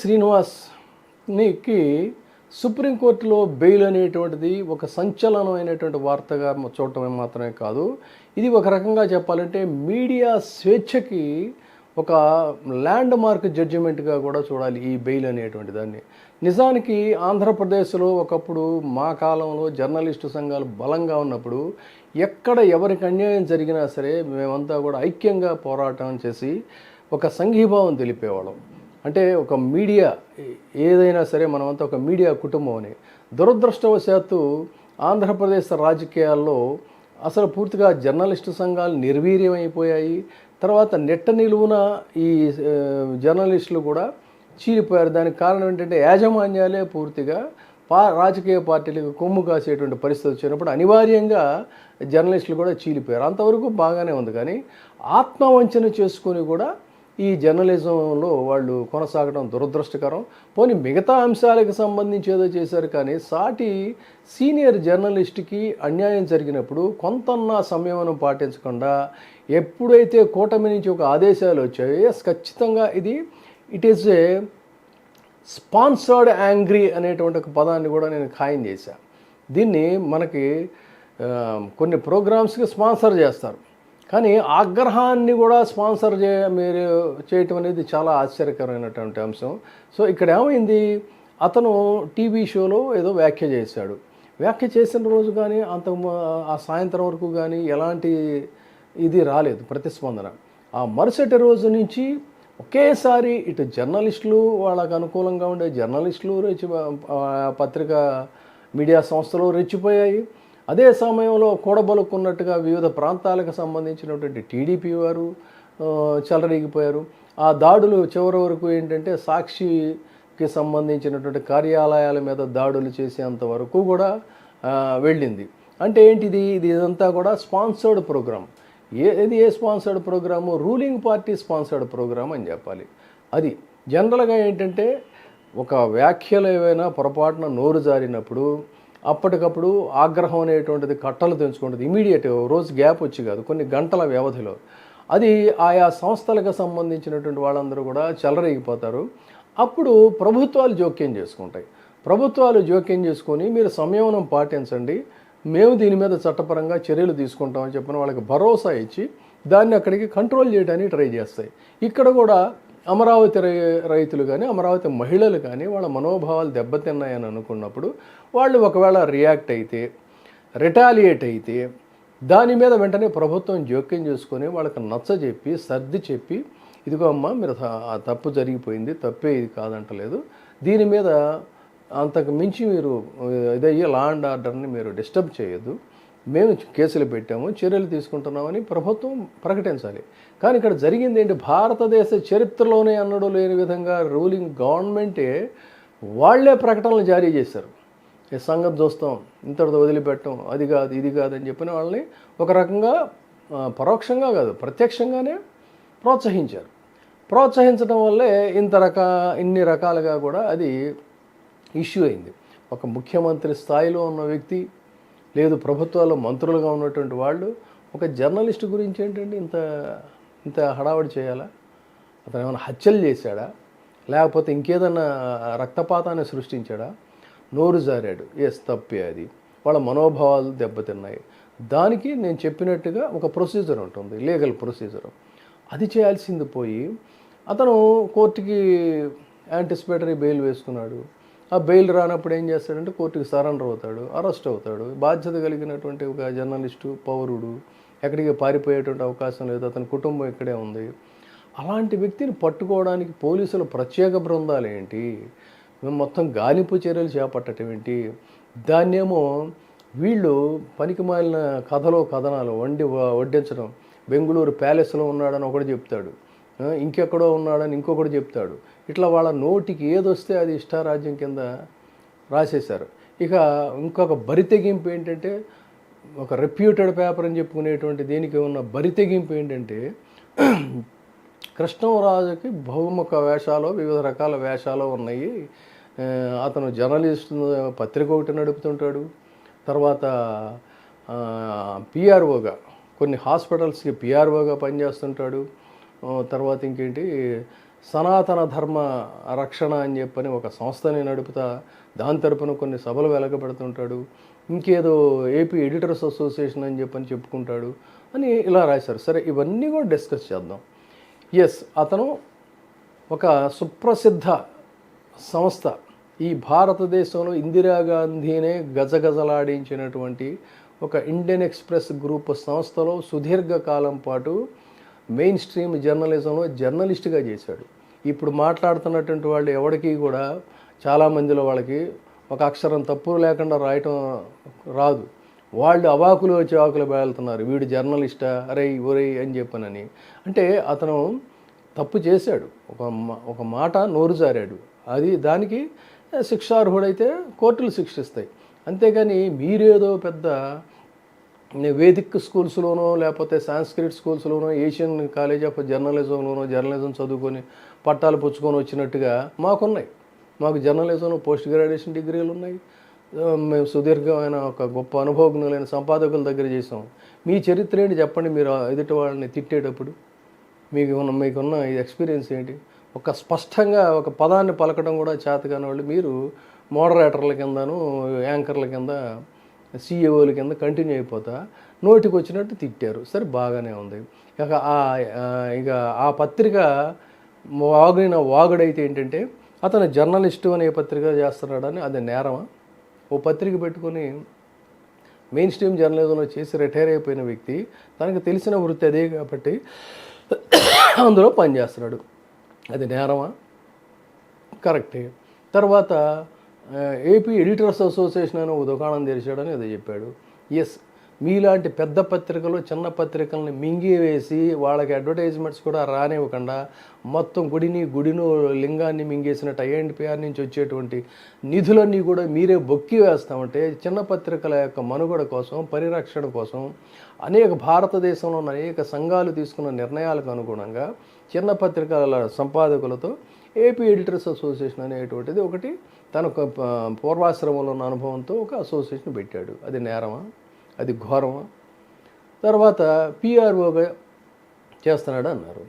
శ్రీనివాస్నికి సుప్రీంకోర్టులో బెయిల్ అనేటువంటిది ఒక సంచలనమైనటువంటి వార్తగా చూడటం మాత్రమే కాదు. ఇది ఒక రకంగా చెప్పాలంటే మీడియా స్వేచ్ఛకి ఒక ల్యాండ్ మార్క్ జడ్జిమెంట్గా కూడా చూడాలి ఈ బెయిల్ అనేటువంటి దాన్ని. నిజానికి ఆంధ్రప్రదేశ్లో ఒకప్పుడు మా కాలంలో జర్నలిస్టు సంఘాలు బలంగా ఉన్నప్పుడు ఎక్కడ ఎవరికి అన్యాయం జరిగినా సరే మేమంతా కూడా ఐక్యంగా పోరాటం చేసి ఒక సంఘీభావం తెలిపేవాళ్ళం. అంటే ఒక మీడియా ఏదైనా సరే మనమంతా ఒక మీడియా కుటుంబం అని. దురదృష్టవశాత్తు ఆంధ్రప్రదేశ్ రాజకీయాల్లో అసలు పూర్తిగా జర్నలిస్టు సంఘాలు నిర్వీర్యమైపోయాయి. తర్వాత నెట్ట నిలువున ఈ జర్నలిస్టులు కూడా చీలిపోయారు. దానికి కారణం ఏంటంటే యాజమాన్యాలే పూర్తిగా పా రాజకీయ పార్టీలకు కొమ్ము కాసేటువంటి పరిస్థితి వచ్చినప్పుడు అనివార్యంగా జర్నలిస్టులు కూడా చీలిపోయారు. అంతవరకు బాగానే ఉంది. కానీ ఆత్మవంచన చేసుకొని కూడా ఈ జర్నలిజంలో వాళ్ళు కొనసాగడం దురదృష్టకరం. పోనీ మిగతా అంశాలకు సంబంధించి ఏదో చేశారు కానీ సాటి సీనియర్ జర్నలిస్ట్కి అన్యాయం జరిగినప్పుడు కొంతన్నా సంయమనం పాటించకుండా ఎప్పుడైతే కూటమి నుంచి ఒక ఆదేశాలు వచ్చాయో ఎస్ ఖచ్చితంగా ఇది it is a sponsored angry అనేటువంటి ఒక పదాన్ని కూడా నేను ఖాయం చేశాను దీన్ని మనకి కొన్ని ప్రోగ్రామ్స్కి స్పాన్సర్ చేస్తారు. కానీ ఆగ్రహాన్ని కూడా స్పాన్సర్ చే మీరు చేయటం అనేది చాలా ఆశ్చర్యకరమైనటువంటి అంశం. సో ఇక్కడ ఏమైంది? అతను టీవీ షోలో ఏదో వ్యాఖ్య చేశాడు. వ్యాఖ్య చేసిన రోజు కానీ అంత ఆ సాయంత్రం వరకు కానీ ఎలాంటి ఇది రాలేదు ప్రతిస్పందన. ఆ మరుసటి రోజు నుంచి ఒకేసారి ఇటు జర్నలిస్టులు వాళ్ళకు అనుకూలంగా ఉండే జర్నలిస్టులు రెచ్చి పత్రికా మీడియా సంస్థలు రెచ్చిపోయాయి. అదే సమయంలో కూడబలుకున్నట్టుగా వివిధ ప్రాంతాలకు సంబంధించినటువంటి టీడీపీ వారు ఆ, చెలరేగిపోయారు. ఆ దాడులు చివరి వరకు ఏంటంటే సాక్షికి సంబంధించినటువంటి కార్యాలయాల మీద దాడులు చేసేంత వరకు కూడా వెళ్ళింది. అంటే ఏంటిది? ఇది ఇదంతా కూడా స్పాన్సర్డ్ ప్రోగ్రామ్ ఏ ఇది ఏ sponsored program? Ruling party sponsored program అని చెప్పాలి. అది జనరల్గా ఏంటంటే ఒక వ్యాఖ్యలు ఏవైనా పొరపాటున నోరు జారినప్పుడు అప్పటికప్పుడు ఆగ్రహం అనేటువంటిది కట్టలు తెంచుకుంటుంది. ఇమీడియట్ రోజు గ్యాప్ వచ్చి కాదు కొన్ని గంటల వ్యవధిలో. అది ఆయా సంస్థలకు సంబంధించినటువంటి వాళ్ళందరూ కూడా చెలరేగిపోతారు. అప్పుడు ప్రభుత్వాలు జోక్యం చేసుకుంటాయి. ప్రభుత్వాలు జోక్యం చేసుకొని మీరు సంయమనం పాటించండి. మేము దీని మీద చట్టపరంగా చర్యలు తీసుకుంటామని చెప్పిన వాళ్ళకి భరోసా ఇచ్చి దాన్ని అక్కడికి కంట్రోల్ చేయడానికి ట్రై చేస్తాయి. ఇక్కడ కూడా అమరావతి రై- రైతులు కానీ అమరావతి మహిళలు కానీ వాళ్ళ మనోభావాలు దెబ్బతిన్నాయని అనుకున్నప్పుడు వాళ్ళు ఒకవేళ రియాక్ట్ అయితే రిటాలియేట్ అయితే దాని మీద వెంటనే ప్రభుత్వం జోక్యం చేసుకొని వాళ్ళకి నచ్చజెప్పి సర్ది చెప్పి ఇదిగో అమ్మా మీరు ఆ తప్పు జరిగిపోయింది తప్పే ఇది కాదంటలేదు. దీని మీద అంతకు మించి మీరు ఇదయ్యే లా అండ్ ఆర్డర్ని మీరు డిస్టర్బ్ చేయొద్దు. మేము కేసులు పెట్టాము చర్యలు తీసుకుంటున్నామని ప్రభుత్వం ప్రకటించాలి. కానీ ఇక్కడ జరిగింది ఏంటి? భారతదేశ చరిత్రలోనే అన్నడు లేని విధంగా రూలింగ్ గవర్నమెంటే వాళ్ళే ప్రకటనలు జారీ చేశారు. ఈ సంగతి చూస్తాం. ఇంతటితో వదిలిపెట్టం. అది కాదు ఇది కాదు అని చెప్పిన వాళ్ళని ఒక రకంగా పరోక్షంగా కాదు ప్రత్యక్షంగానే ప్రోత్సహించారు. ప్రోత్సహించడం వల్లే ఇంత రక ఇన్ని రకాలుగా కూడా అది ఇష్యూ అయింది. ఒక ముఖ్యమంత్రి స్థాయిలో ఉన్న వ్యక్తి లేదు ప్రభుత్వాల్లో మంత్రులుగా ఉన్నటువంటి వాళ్ళు ఒక జర్నలిస్ట్ గురించి ఏంటండి? ఇంత ఇంత హడావడి చేయాలా? అతను ఏమైనా హత్యలు చేశాడా? లేకపోతే ఇంకేదన్నా రక్తపాతాన్ని సృష్టించాడా? నోరు జారాడు. ఎస్ తప్పే అది. వాళ్ళ మనోభావాలు దెబ్బతిన్నాయి. దానికి నేను చెప్పినట్టుగా ఒక ప్రొసీజర్ ఉంటుంది లీగల్ ప్రొసీజర్. అది చేయాల్సింది పోయి అతను కోర్టుకి యాంటిసిపేటరీ బెయిల్ వేసుకున్నాడు. ఆ బెయిల్ రానప్పుడు ఏం చేస్తాడంటే కోర్టుకి సరెండర్ అవుతాడు అరెస్ట్ అవుతాడు. బాధ్యత కలిగినటువంటి ఒక జర్నలిస్టు పౌరుడు ఎక్కడికి పారిపోయేటువంటి అవకాశం లేదు. అతని కుటుంబం ఇక్కడే ఉంది. అలాంటి వ్యక్తిని పట్టుకోవడానికి పోలీసుల ప్రత్యేక బృందాలు ఏంటి? మేము మొత్తం గాలింపు చర్యలు చేపట్టడం ఏంటి? దాన్నేమో వీళ్ళు పనికిమాలిన కథలో కథనాలు వండి వడ్డించడం. బెంగళూరు ప్యాలెస్లో ఉన్నాడని ఒకడు చెప్తాడు. ఇంకెక్కడో ఉన్నాడని ఇంకొకటి చెప్తాడు. ఇట్లా వాళ్ళ నోటికి ఏదొస్తే అది ఇష్టారాజ్యం కింద రాసేశారు. ఇక ఇంకొక బరితెగింపు ఏంటంటే ఒక రెప్యూటెడ్ పేపర్ అని చెప్పుకునేటువంటి దీనికి ఉన్న బరితెగింపు ఏంటంటే కృష్ణరాజుకి బహుముఖ వేషాలు వివిధ రకాల వేషాలు ఉన్నాయి. అతను జర్నలిస్ట్ పత్రిక ఒకటి నడుపుతుంటాడు. తర్వాత పిఆర్ఓగా కొన్ని హాస్పిటల్స్కి పిఆర్ఓగా పనిచేస్తుంటాడు. తర్వాత ఇంకేంటి? సనాతన ధర్మ రక్షణ అని చెప్పని ఒక సంస్థని నడుపుతా దాని తరపున కొన్ని సభలు వెలగబెడుతుంటాడు ఇంకేదో ఏపీ ఎడిటర్స్ అసోసియేషన్ అని చెప్పని చెప్పుకుంటాడు అని ఇలా రాశారు. సరే ఇవన్నీ కూడా డిస్కస్ చేద్దాం. ఎస్ అతను ఒక సుప్రసిద్ధ సంస్థ. ఈ భారతదేశంలో ఇందిరాగాంధీనే గజగజలాడించినటువంటి ఒక ఇండియన్ ఎక్స్ప్రెస్ గ్రూప్ సంస్థలో సుదీర్ఘకాలం పాటు మెయిన్ స్ట్రీమ్ జర్నలిజంలో జర్నలిస్ట్గా చేశాడు. ఇప్పుడు మాట్లాడుతున్నటువంటి వాళ్ళు ఎవరికి కూడా చాలామందిలో వాళ్ళకి ఒక అక్షరం తప్పులు లేకుండా రాయటం రాదు. వాళ్ళు అవాకులు వచ్చి ఆకులు బేలుతున్నారు వీడు జర్నలిస్టా? అరే ఒరే అని చెప్పనని. అంటే అతను తప్పు చేశాడు. ఒక మా- ఒక మాట నోరు జారాడు. అది దానికి శిక్షార్హుడైతే కోర్టులు శిక్షిస్తాయి. అంతేగాని మీరేదో పెద్ద వేదిక్ స్కూల్స్లోనో లేకపోతే సాంస్క్రిట్ స్కూల్స్లోనో ఏషియన్ కాలేజ్ ఆఫ్ జర్నలిజంలోనో జర్నలిజం చదువుకొని పట్టాలు పుచ్చుకొని వచ్చినట్టుగా మాకున్నాయి. మాకు జర్నలిజంలో పోస్ట్ గ్రాడ్యుయేషన్ డిగ్రీలు ఉన్నాయి. మేము సుదీర్ఘమైన ఒక గొప్ప అనుభవజ్ఞులైన సంపాదకుల దగ్గర చేసాం మీ చరిత్ర ఏంటి చెప్పండి మీరు ఎదుటి వాళ్ళని తిట్టేటప్పుడు? మీకు ఉన్న మీకున్న ఎక్స్పీరియన్స్ ఏంటి? ఒక స్పష్టంగా ఒక పదాన్ని పలకడం కూడా చేతగాని వాళ్ళు. మీరు మోడరేటర్ల కిందను యాంకర్ల కింద సీఈఓల కింద కంటిన్యూ అయిపోతా. నోటికి వచ్చినట్టు తిట్టారు. సరే బాగానే ఉంది. ఇక ఆ ఇక ఆ పత్రిక వాగిన వాగుడైతే ఏంటంటే అతను జర్నలిస్టు అనే పత్రిక చేస్తున్నాడని అది నేరమా? ఓ పత్రిక పెట్టుకొని మెయిన్ స్ట్రీమ్ జర్నలిజంలో చేసి రిటైర్ అయిపోయిన వ్యక్తి తనకు తెలిసిన వృత్తి అదే కాబట్టి అందులో పనిచేస్తున్నాడు. అది నేరమా? కరెక్టే. తర్వాత ఏపీ ఎడిటర్స్ అసోసియేషన్ అని ఒక దుకాణం తెరిచాడని అది చెప్పాడు. ఎస్ మీలాంటి పెద్ద పత్రికలు చిన్న పత్రికల్ని మింగివేసి వాళ్ళకి అడ్వర్టైజ్మెంట్స్ కూడా రానివ్వకుండా మొత్తం గుడిని గుడిను లింగాన్ని మింగేసినట్టు ఐఎన్పిఆర్ నుంచి వచ్చేటువంటి నిధులన్నీ కూడా మీరే బొక్కి వేస్తామంటే చిన్న పత్రికల యొక్క మనుగడ కోసం పరిరక్షణ కోసం అనేక భారతదేశంలో ఉన్న అనేక సంఘాలు తీసుకున్న నిర్ణయాలకు అనుగుణంగా చిన్న పత్రికల సంపాదకులతో ఏపీ ఎడిటర్స్ అసోసియేషన్ అనేటువంటిది ఒకటి తన పూర్వాశ్రమంలో ఉన్న అనుభవంతో ఒక అసోసియేషన్ పెట్టాడు. అది నేరమా? అది ఘోరమా? తర్వాత పిఆర్ఓగా చేస్తున్నాడు అన్నారు.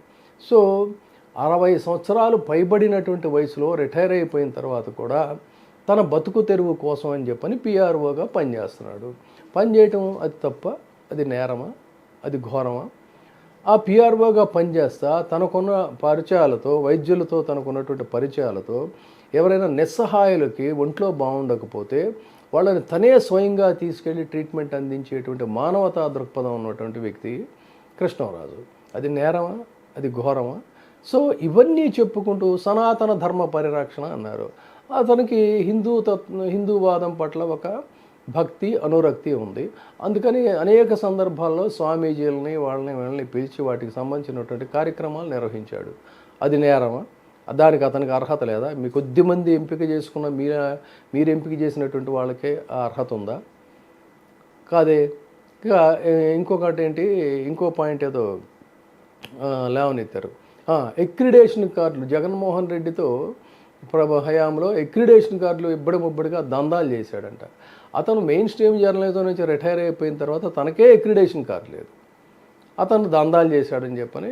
సో అరవై సంవత్సరాలు పైబడినటువంటి వయసులో రిటైర్ అయిపోయిన తర్వాత కూడా తన బతుకు తెరువు కోసం అని చెప్పని పిఆర్ఓగా పనిచేస్తున్నాడు. పనిచేయటం అది తప్ప అది నేరమా? అది ఘోరమా? ఆ పిఆర్ఓగా పనిచేస్తా తనకున్న పరిచయాలతో వైద్యులతో తనకున్నటువంటి పరిచయాలతో ఎవరైనా నిస్సహాయులకి ఒంట్లో బాగుండకపోతే వాళ్ళని తనే స్వయంగా తీసుకెళ్ళి ట్రీట్మెంట్ అందించేటువంటి మానవతా దృక్పథం ఉన్నటువంటి వ్యక్తి కృష్ణరాజు. అది నేరమా? అది ఘోరమా? సో ఇవన్నీ చెప్పుకుంటూ సనాతన ధర్మ పరిరక్షణ అన్నారు. అతనికి హిందూ తత్ హిందూవాదం పట్ల ఒక భక్తి అనురక్తి ఉంది. అందుకని అనేక సందర్భాల్లో స్వామీజీలని వాళ్ళని వీళ్ళని పిలిచి వాటికి సంబంధించినటువంటి కార్యక్రమాలు నిర్వహించాడు. అది నేరమా? దానికి అతనికి అర్హత లేదా? మీ కొద్ది మంది ఎంపిక చేసుకున్న మీరు మీరు ఎంపిక చేసినటువంటి వాళ్ళకే ఆ అర్హత ఉందా? కాదే ఇక ఇంకొకటి ఏంటి? ఇంకో పాయింట్ ఏదో లేవనెత్తారు. ఎక్రిడేషన్ కార్డులు. జగన్మోహన్ రెడ్డితో ప్రభ హయాంలో ఎక్రిడేషన్ కార్డులు ఇబ్బడి ముబ్బడిగా దందాలు చేశాడంట. అతను మెయిన్ స్ట్రీమ్ జర్నలిజం నుంచి రిటైర్ అయిపోయిన తర్వాత తనకే ఎక్రిడేషన్ కార్డు లేదు. అతను దందాలు చేశాడని చెప్పని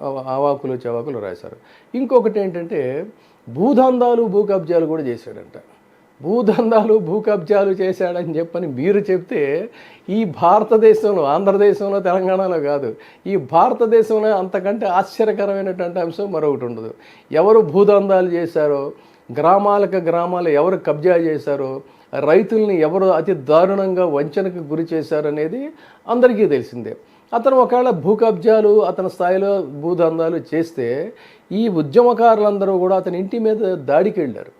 ఆవాకులు అవాకులు చవాకులు రాశారు. ఇంకొకటి ఏంటంటే భూదందాలు భూ కబ్జాలు కూడా చేశాడంట. భూదందాలు భూ కబ్జాలు చేశాడని చెప్పని మీరు చెప్తే ఈ భారతదేశంలో ఆంధ్రదేశంలో తెలంగాణలో కాదు ఈ భారతదేశంలో అంతకంటే ఆశ్చర్యకరమైనటువంటి అంశం మరొకటి ఉండదు. ఎవరు భూదందాలు చేశారో గ్రామాలకు గ్రామాలు ఎవరు కబ్జా చేశారో రైతుల్ని ఎవరు అతి దారుణంగా వంచనకు గురి చేశారనేది అందరికీ తెలిసిందే. అతను ఒకవేళ భూ కబ్జాలు అతని స్థాయిలో భూదందాలు చేస్తే ఈ ఉద్యమకారులందరూ కూడా అతని ఇంటి మీద దాడికి వెళ్ళారు.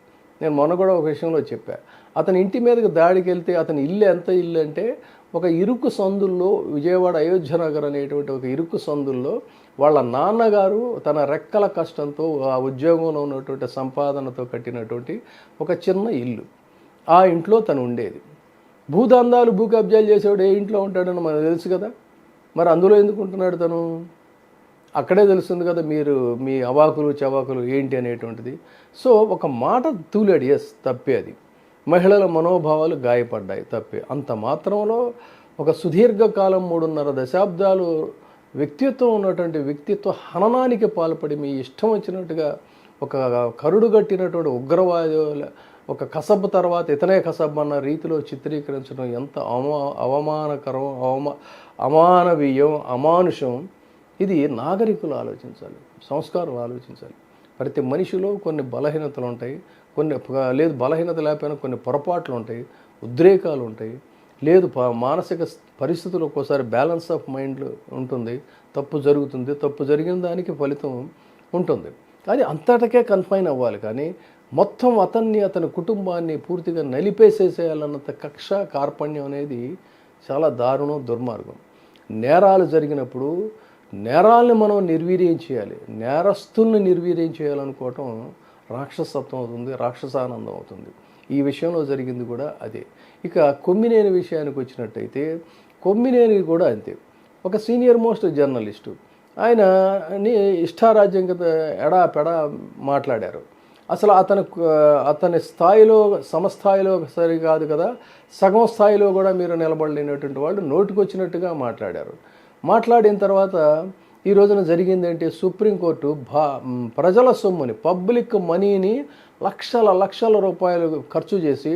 నేను మొన్న కూడా ఒక విషయంలో చెప్పా. అతని ఇంటి మీదకి దాడికి వెళ్తే అతని ఇల్లు ఎంత ఇల్లు అంటే ఒక ఇరుకు సందుల్లో విజయవాడ అయోధ్య నగర్ అనేటువంటి ఒక ఇరుకు సందుల్లో వాళ్ళ నాన్నగారు తన రెక్కల కష్టంతో ఆ ఉద్యోగంలో ఉన్నటువంటి సంపాదనతో కట్టినటువంటి ఒక చిన్న ఇల్లు. ఆ ఇంట్లో తను ఉండేది. భూదందాలు భూ కబ్జాలు చేసేవాడు ఏ ఇంట్లో ఉంటాడని మనకు తెలుసు కదా. మరి అందులో ఎందుకు ఉంటున్నాడు తను? అక్కడే తెలుస్తుంది కదా మీరు మీ అవాకులు చవాకులు ఏంటి అనేటువంటిది. సో ఒక మాట తూలాడు ఎస్ తప్పే అది. మహిళల మనోభావాలు గాయపడ్డాయి తప్పే. అంత మాత్రంలో ఒక సుదీర్ఘకాలం మూడున్నర దశాబ్దాలు వ్యక్తిత్వం ఉన్నటువంటి వ్యక్తిత్వ హననానికి పాల్పడి మీ ఇష్టం వచ్చినట్టుగా ఒక కరుడు కట్టినటువంటి ఉగ్రవాదుల ఒక కసబ్ తర్వాత ఇతనే కసబ్ అన్న రీతిలో చిత్రీకరించడం ఎంత అవమా అవమానకరం అవమా అమానవీయం అమానుషం ఇది నాగరికులు ఆలోచించాలి సంస్కారం ఆలోచించాలి. ప్రతి మనిషిలో కొన్ని బలహీనతలు ఉంటాయి కొన్ని లేదు బలహీనత లేకపోయినా కొన్ని పొరపాట్లు ఉంటాయి ఉద్రేకాలు ఉంటాయి. లేదు ప- మానసిక పరిస్థితులు ఒక్కోసారి బ్యాలెన్స్ ఆఫ్ మైండ్ ఉంటుంది. తప్పు జరుగుతుంది తప్పు జరిగిన దానికి ఫలితం ఉంటుంది. కానీ అంతటికే కన్ఫైన్ అవ్వాలి కానీ మొత్తం అతన్ని అతని కుటుంబాన్ని పూర్తిగా నలిపేసేసేయాలన్నంత కక్ష కార్పణ్యం అనేది చాలా దారుణం దుర్మార్గం. నేరాలు జరిగినప్పుడు నేరాల్ని మనం నిర్వీర్యం చేయాలి. నేరస్తుల్ని నిర్వీర్యం చేయాలనుకోవటం రాక్షసత్వం అవుతుంది రాక్షసానందం అవుతుంది. ఈ విషయంలో జరిగింది కూడా అదే. ఇక కొమ్మినేని విషయానికి వచ్చినట్టయితే కొమ్మినేని కూడా అంతే. ఒక సీనియర్ మోస్ట్ జర్నలిస్టు. ఆయన ఇష్టారాజ్యం కింద ఎడా పెడా మాట్లాడారు. అసలు అతను అతని స్థాయిలో సమస్థాయిలో సరికాదు కదా. సగం స్థాయిలో కూడా మీరు నిలబడలేనటువంటి వాళ్ళు నోటికొచ్చినట్టుగా మాట్లాడారు. మాట్లాడిన తర్వాత ఈ రోజున జరిగిందంటే? సుప్రీంకోర్టు భా ప్రజల సొమ్ముని పబ్లిక్ మనీని లక్షల లక్షల రూపాయలు ఖర్చు చేసి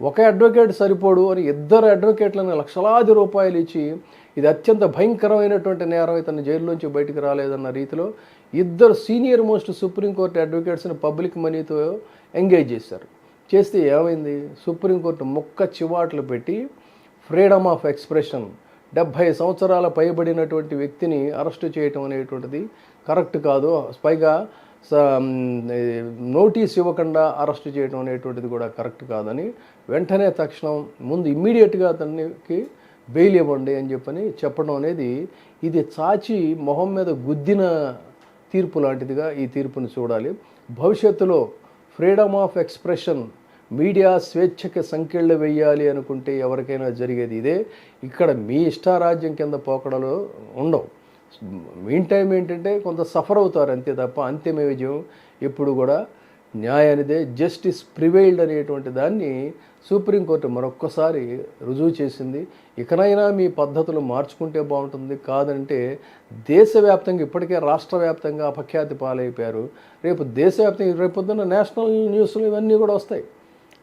ఒక అడ్వకేట్ సరిపోడు అని ఇద్దరు అడ్వకేట్లను లక్షలాది రూపాయలు ఇచ్చి ఇది అత్యంత భయంకరమైనటువంటి నేరం. ఇతను జైల్లోంచి బయటికి రాలేదన్న రీతిలో ఇద్దరు సీనియర్ మోస్ట్ సుప్రీంకోర్టు అడ్వకేట్స్ని పబ్లిక్ మనీతో ఎంగేజ్ చేశారు. చేస్తే ఏమైంది? సుప్రీంకోర్టు మొక్క చివాట్లు పెట్టి ఫ్రీడమ్ ఆఫ్ ఎక్స్ప్రెషన్ డెబ్భై సంవత్సరాల పైబడినటువంటి వ్యక్తిని అరెస్టు చేయటం అనేటువంటిది కరెక్ట్ కాదు. పైగా స- నోటీస్ ఇవ్వకుండా అరెస్ట్ చేయడం అనేటువంటిది కూడా కరెక్ట్ కాదని వెంటనే తక్షణం ముందు ఇమ్మీడియట్గా అతనికి బెయిల్ ఇవ్వండి అని చెప్పని చెప్పడం అనేది ఇది చాచి మొహం మీద గుద్దిన తీర్పు లాంటిదిగా ఈ తీర్పుని చూడాలి. భవిష్యత్తులో ఫ్రీడమ్ ఆఫ్ ఎక్స్ప్రెషన్ మీడియా స్వేచ్ఛకి సంకెళ్ళు వెయ్యాలి అనుకుంటే ఎవరికైనా జరిగేది ఇదే. ఇక్కడ మీ ఇష్టారాజ్యం కింద పోకడలు ఉండవు. మీన్ టైం ఏంటంటే కొంత సఫర్ అవుతారు అంతే తప్ప అంతిమ విజయం ఎప్పుడు కూడా న్యాయానిదే జస్టిస్ ప్రివైల్డ్ అనేటువంటి దాన్ని సుప్రీంకోర్టు మరొక్కసారి రుజువు చేసింది. ఇకనైనా మీ పద్ధతులు మార్చుకుంటే బాగుంటుంది కాదంటే దేశవ్యాప్తంగా ఇప్పటికే రాష్ట్ర వ్యాప్తంగా అపఖ్యాతి పాలైపోయారు. రేపు దేశవ్యాప్తంగా రేపు పొద్దున్న నేషనల్ న్యూస్లు ఇవన్నీ కూడా వస్తాయి.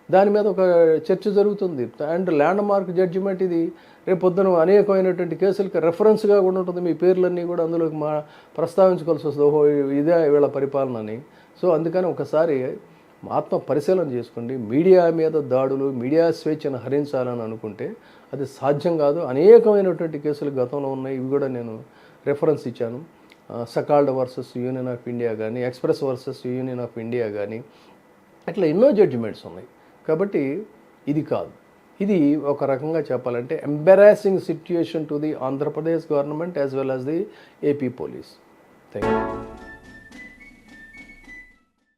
దాని మీద ఒక చర్చ జరుగుతుంది. అండ్ ల్యాండ్ మార్క్ జడ్జిమెంట్ ఇది. రేపు పొద్దున అనేకమైనటువంటి కేసులకి రెఫరెన్స్గా కూడా ఉంటుంది. మీ పేర్లన్నీ కూడా అందులోకి మా ప్రస్తావించుకోవాల్సి వస్తుంది. ఓహో ఇదే వీళ్ళ పరిపాలన అని సో అందుకని ఒకసారి ఆత్మ పరిశీలన చేసుకోండి. మీడియా మీద దాడులు మీడియా స్వేచ్ఛను హరించాలని అనుకుంటే అది సాధ్యం కాదు. అనేకమైనటువంటి కేసులు గతంలో ఉన్నాయి. ఇవి కూడా నేను రెఫరెన్స్ ఇచ్చాను. సకాల్డ్ వర్సెస్ యూనియన్ ఆఫ్ ఇండియా కానీ Express versus Union of India కానీ అట్లా ఎన్నో జడ్జిమెంట్స్ ఉన్నాయి. కాబట్టి ఇది కాదు. ఇది ఒక రకంగా చెప్పాలంటే embarrassing situation to the Andhra Pradesh government as well as the AP police thank you